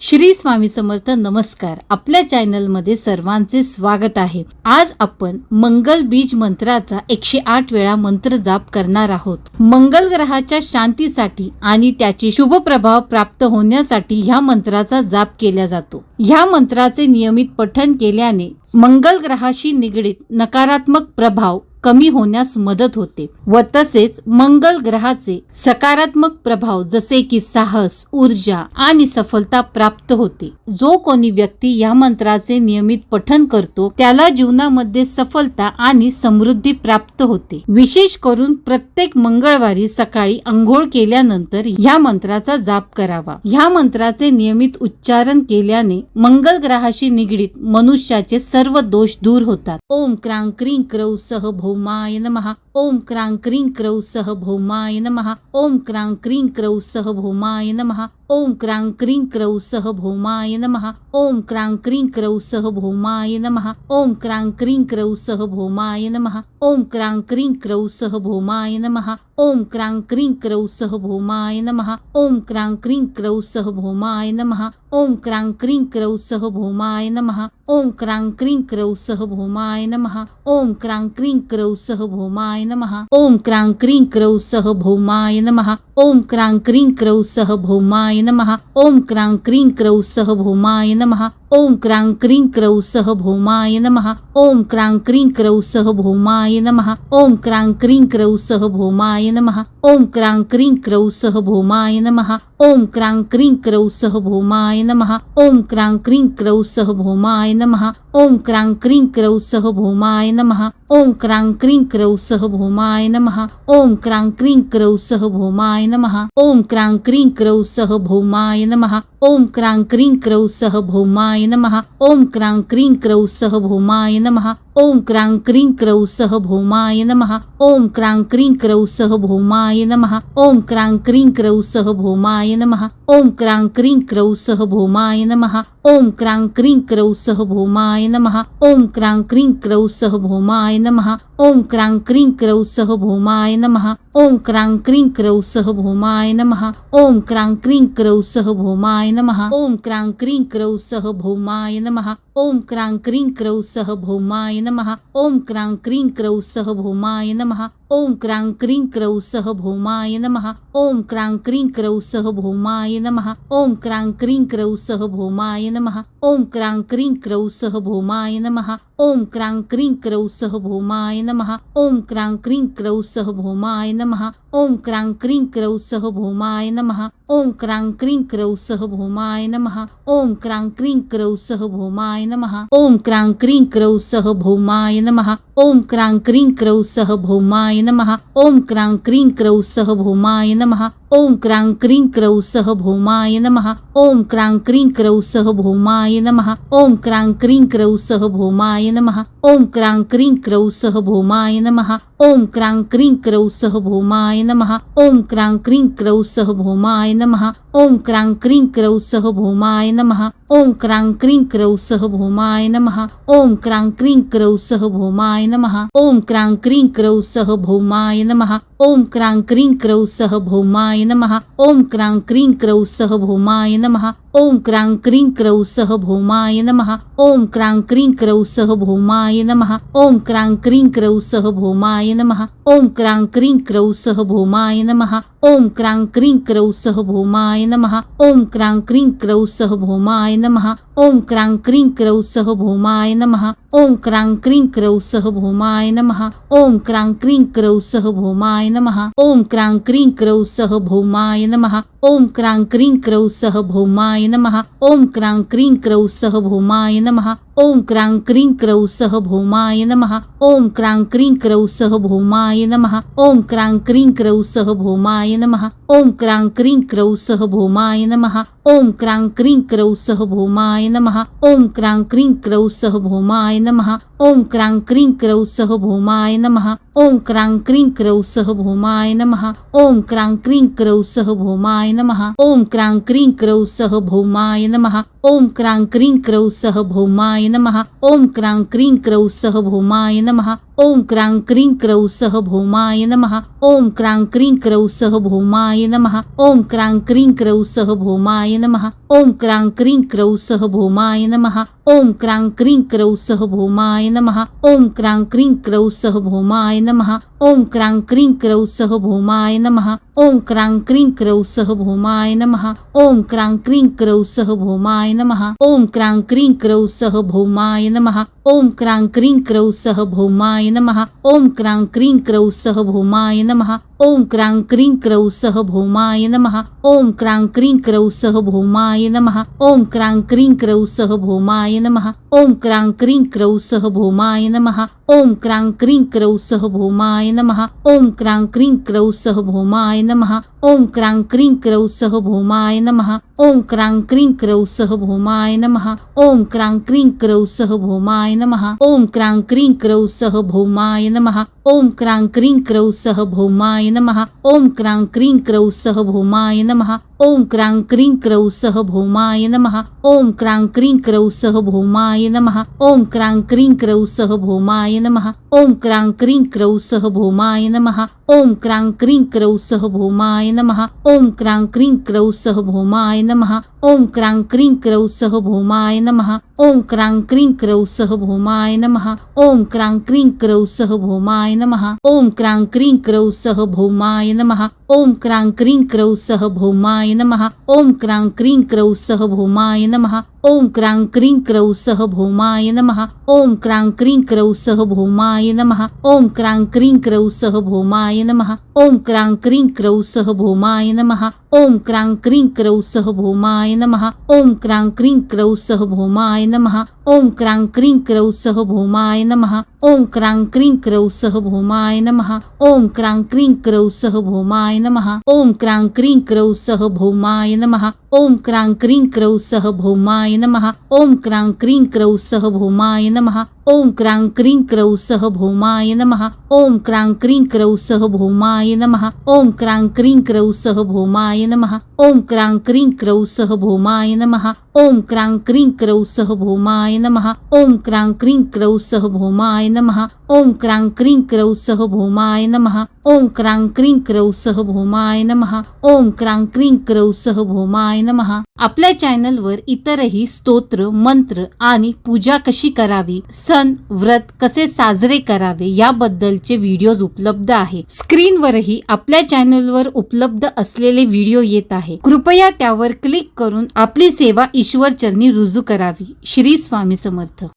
श्री स्वामी समर्थ नमस्कार. आपल्या चॅनलमध्ये सर्वांचे स्वागत आहे. आज आपण मंगल बीज मंत्राचा एकशे आठ वेळा मंत्र जाप करणार आहोत. मंगल ग्रहाच्या शांतीसाठी आणि त्याचे शुभ प्रभाव प्राप्त होण्यासाठी ह्या मंत्राचा जाप केला जातो. ह्या मंत्राचे नियमित पठन केल्याने मंगल ग्रहाशी निगडीत नकारात्मक प्रभाव कमी होण्यास मदत होते व तसेच मंगल ग्रहाचे सकारात्मक प्रभाव जसे की साहस ऊर्जा आणि सफलता प्राप्त होते. जो कोणी व्यक्ती या मंत्राचे नियमित पठन करतो त्याला जीवनामध्ये सफलता आणि समृद्धी प्राप्त होते. विशेष करून प्रत्येक मंगळवारी सकाळी अंघोळ केल्यानंतर ह्या मंत्राचा जाप करावा. ह्या मंत्राचे नियमित उच्चारण केल्याने मंगल ग्रहाशी निगडीत मनुष्याचे सर्व दोष दूर होतात. ओम क्रांक्रिंग क्रौ सह भौमाय नमः। ॐ क्रां क्रीं क्रौ सह भौमाय नमः। ॐ क्रां क्रीं क्रौ सह भौमाय नमः। ओम क्रांग क्रीं क्रौ सह भौमाय नमः ओम क्रांग क्रीं क्रौ सह भौमाय नमः ओम क्रांग क्रीं क्रौ सह भौमाय नमः ओम क्रांग क्रीं क्रौ सह भौमाय नमः ओम क्रांग क्रीं क्रौ सह भौमाय नमः ओम क्रांग क्रीं क्रौ सह भौमाय नमः ओम क्रांग क्रीं क्रौ सह भौमाय नमः ओम क्रांग क्रीं क्रौ सह भौमाय नमः ओम क्रांग क्रीं क्रौ सह भौमाय नमः ओम क्रांग क्रीं क्रौ सह भौमाय नमः ओम क्रांग क्रीं क्रौ सह भौमाय नमः। ओम क्रां क्रीं क्रौ सह भौमाय नमः। ओम क्रांग क्रीं क्रौ सह भौमाय नमः ओम क्रांग क्रीं क्रौ सह भौमाय नमः ओम क्रांग क्रीं क्रौ सह भौमाय नमः ओम क्रांग क्रीं क्रौ सह भौमाय नमः ओम क्रांग क्रीं क्रौ सह भौमाय नमः ओम क्रांग क्रीं क्रौ सह भौमाय नमः ओम क्रांग क्रीं क्रौ सह भौमाय नमः ओम क्रांग क्रीं क्रौ सह भौमाय नमः ओम क्रांग क्रीं क्रौ सह भौमाय नमः ओम क्रांग क्रीं क्रौ सह भौमाय नमः ओम क्रां क्रीं क्रौ सह भौमाय नमः। ओम क्रां क्रीं क्रौ सह भौमाय नमः। ओम क्रांग क्रीं क्रौ सह भौमाय नमः ओम क्रांग क्रीं क्रौ सह भौमाय नमः ओम क्रांग क्रीं क्रौ सह भौमाय नमः ओम क्रांग क्रीं क्रौ सह भौमाय नमः ओम क्रांग क्रीं क्रौ सह भौमाय नमः ओम क्रांग क्रीं क्रौ सह भौमाय नमः ओम क्रांग क्रीं क्रौ सह भौमाय नमः ओम क्रांग क्रीं क्रौ सह भौमाय नमः ओम क्रांग क्रीं क्रौ सह भौमाय नमः ओम क्रांग क्रीं क्रौ सह भौमाय नमः ओम क्रांग क्रीं क्रौ सह भौमाय नमः। ओं क्रां क्रीं क्रौ सह भौमाय नम। ओं क्रां क्रीं क्रौ सह भौमाय नम। ओं क्रां क्रीं क्रौ सह भौमाय नम। ओं क्रां क्रीं क्रौ सह भौमाय नमः। ओम क्रांग क्रीं क्रौ सह भौमाय नमः ओम क्रांग क्रीं क्रौ सह भौमाय नमः ओम क्रांग क्रीं क्रौ सह भौमाय नमः ओम क्रांग क्रीं क्रौ सह भौमाय नमः ओम क्रांग क्रीं क्रौ सह भौमाय नमः ओम क्रांग क्रीं क्रौ सह भौमाय नमः ओम क्रांग क्रीं क्रौ सह भौमाय नमः ओम क्रांग क्रीं क्रौ सह भौमाय नमः ओम क्रांग क्रीं क्रौ सह भौमाय नमः ओम क्रांग क्रीं क्रौ सह भौमाय नमः ओम क्रांग क्रीं क्रौ सह भौमाय नमः। ओं क्रां क्रीं क्रौ सह भौमाय नम। ओं क्रां क्रीं क्रौ सह भौमाय नमः। ओम क्रांग क्रीं क्रौ सह भौमाय नमः ओम क्रांग क्रीं क्रौ सह भौमाय नमः ओम क्रांग क्रीं क्रौ सह भौमाय नमः ओम क्रांग क्रीं क्रौ सह भौमाय नमः ओम क्रांग क्रीं क्रौ सह भौमाय नमः ओम क्रांग क्रीं क्रौ सह भौमाय नमः ओम क्रांग क्रीं क्रौ सह भौमाय नमः ओम क्रांग क्रीं क्रौ सह भौमाय नमः ओम क्रांग क्रीं क्रौ सह भौमाय नमः ओम क्रांग क्रीं क्रौ सह भौमाय नमः ओम क्रांग क्रीं क्रौ सह भौमाय ஆయ நமஹா क्रांग क्रीं क्रौ सह भौमाय नमः ओम क्रांग क्रीं क्रौ सह भौमाय नमः ओम क्रांग क्रीं क्रौ सह भौमाय नमः ओम क्रांग क्रीं क्रौ सह भौमाय नमः ओम क्रांग क्रीं क्रौ सह भौमाय नमः ओम क्रांग क्रीं क्रौ सह भौमाय नमः ओम क्रांग क्रीं क्रौ सह भौमाय नमः ओम क्रांग क्रीं क्रौ सह भौमाय नमः ओम क्रांग क्रीं क्रौ सह भौमाय नमः ओम क्रांग क्रीं क्रौ सह भौमाय नमः ओम क्रांग क्रीं क्रौ सह भौमाय नमः। ओं क्रां क्रीं क्रौ सह भौमाय नम। ओं क्रां क्रीं क्रौ सह भौमाय नम। ओं क्रां क्रीं क्रौ सह भौमाय नमः। ओं क्रां क्रीं क्रौ सह भौमाय नमः। ओम क्रांग क्रीं क्रौ सह भौमाय नमः ओम क्रांग क्रीं क्रौ सह भौमाय नमः ओम क्रांग क्रीं क्रौ सह भौमाय नमः ओम क्रांग क्रीं क्रौ सह भौमाय नमः ओम क्रांग क्रीं क्रौ सह भौमाय नमः ओम क्रांग क्रीं क्रौ सह भौमाय नमः ओम क्रां क्रीं क्रौ सह भौमाय नमः ओम क्रां क्रीं क्रौ सह भौमाय नमः ओम क्रां क्रीं क्रौ सह भौमाय नमः ओम क्रां क्रीं क्रौ सह भौमाय नमः ओम क्रां क्रीं क्रौ सह भौमाय नमः। ओं क्रां क्रीं क्रौ सह भौमाय नम। ओं क्रां क्रीं क्रौ सह भौमाय नम। ओं क्रां क्रीं क्रौ सह भौमाय नम। ओं क्रां क्रीं क्रौ सह भौमाय नम। ओं क्रां क्रीं क्रौ सह भौमाय नमः। ओम क्रां क्रीं क्रौ सह भौमाय नमः। ओम क्रां क्रीं क्रौ सह भौमाय नमः। ओम क्रां क्रीं क्रौ सह भौमाय नमः। ओम क्रां क्रीं क्रौ सह भौमाय नमः। ओम क्रां क्रीं क्रौ सह भौमाय नमः। ओम क्रां क्रीं क्रौ सह भौमाय नमः। ओम क्रां क्रीं क्रौ सह भौमाय नमः। ओम क्रां क्रीं क्रौ सह भौमाय नमः। ओम क्रां क्रीं क्रौ सह भौमाय नमः ओम क्रां क्रीं क्रौ सह भौमाय नमः ओम क्रां क्रीं क्रौ सह भौमाय नमः ओम क्रां क्रीं क्रौ सह भौमाय नमः ओम क्रां क्रीं क्रौ सह भौमाय नमः ओम क्रां क्रीं क्रौ सह भौमाय नमः ओम क्रां क्रीं क्रौ सह भौमाय नमः ओम क्रां क्रीं क्रौ सह भौमाय नमः ओम क्रां क्रीं क्रौ सह भौमाय नमः ओम क्रां क्रीं क्रौ सह भौमाय नमः ओम क्रां क्रीं क्रौ सह भौमाय नम। ओम क्रां क्रीं क्रौ सह भौमाय नम। ओम क्रां क्रीं क्रौ सह भौमाय नमः। ओम क्रां क्रीं क्रौ सह भौमाय नमः। ओम क्रां क्रीं क्रौ सह भौमाय नमः। ओम क्रां क्रीं क्रौ सह भौमाय नमः। ओम क्रां क्रीं क्रौ सह भौमाय नमः। ओम क्रां क्रीं क्रौ सह भौमाय नमः। ओम क्रां क्रीं क्रौ सह भौमाय नमः। ओम क्रां क्रीं क्रौ सह भौमाय नमः। ओम क्रां क्रीं क्रौ सह भौमाय नमः। ओम क्रां क्रीं क्रौ सह भौमाय नमः। ओम क्रां क्रीं क्रौ सह भौमाय नमः। ओम क्रां क्रीं क्रौ सह भौमाय नमः। ओम क्रां क्रीं क्रौ सह भौमाय नमः। ओम क्रां क्रीं क्रौ सह भौमाय नमः। ओम क्रां क्रीं क्रौ सह भौमाय नमः। ओम क्रां क्रीं क्रौ सह भौमाय नमः। ओम क्रां क्रीं क्रौ सह भौमाय नमः। ओम क्रां क्रीं क्रौ सह भौमाय नमः। ओम क्रां क्रीं क्रौ सह भौमाय नमः। ओम क्रां क्रीं क्रौ सह भौमाय नमः। ओम क्रां क्रीं क्रौ सह भौमाय नमः। ओम क्रां क्रीं क्रौ सह भौमाय नमः। ओम क्रां क्रीं क्रौ सह भौमाय नमः। ओम क्रां क्रीं क्रौ सह भौमाय नमः। ओम क्रां क्रीं क्रौ सह भौमाय नमः। ओम क्रां क्रीं क्रौ सह भौमाय नमः। ओम क्रां क्रीं क्रौ सह भौमाय नमः। आपल्या चॅनलवर इतरही स्तोत्र मंत्र आणि पूजा कशी करावी सण व्रत कसे साजरे करावे याबद्दलचे व्हिडिओज उपलब्ध आहे स्क्रीनवरही आपल्या चॅनलवर उपलब्ध असलेले व्हिडिओ येत आहे आहे. कृपया त्यावर क्लिक करून आपली सेवा ईश्वर चरणी रुजू करावी. श्री स्वामी समर्थ.